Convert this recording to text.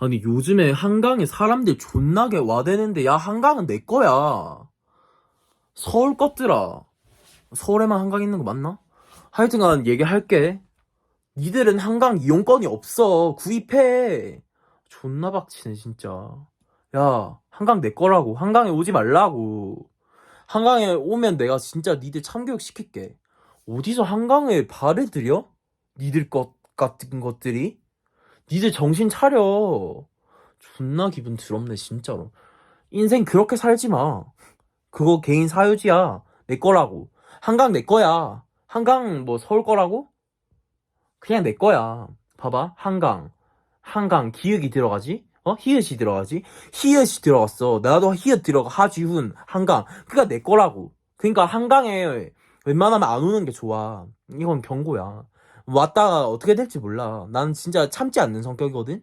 아니 요즘에 한강에 사람들 존나게 와대는데 야 한강은 내 거야. 서울 것들아. 서울에만 한강 있는 거 맞나? 하여튼간 얘기할게. 니들은 한강 이용권이 없어. 구입해. 존나 박치네 진짜. 야 한강 내 거라고. 한강에 오지 말라고. 한강에 오면 내가 진짜 니들 참교육 시킬게. 어디서 한강에 발을 들여? 니들 것 같은 것들이 니들 정신 차려. 존나 기분 더럽네, 진짜로. 인생 그렇게 살지 마. 그거 개인 사유지야. 내 거라고. 한강 내 거야. 한강 뭐 서울 거라고? 그냥 내 거야. 봐봐. 한강. 한강 기역이 들어가지? 어? 히읗이 들어가지? 히읗이 들어갔어. 나도 히읗 들어가. 하지훈. 한강. 그니까 내 거라고. 그니까 한강에 웬만하면 안 오는 게 좋아. 이건 경고야. 왔다가 어떻게 될지 몰라. 난 진짜 참지 않는 성격이거든?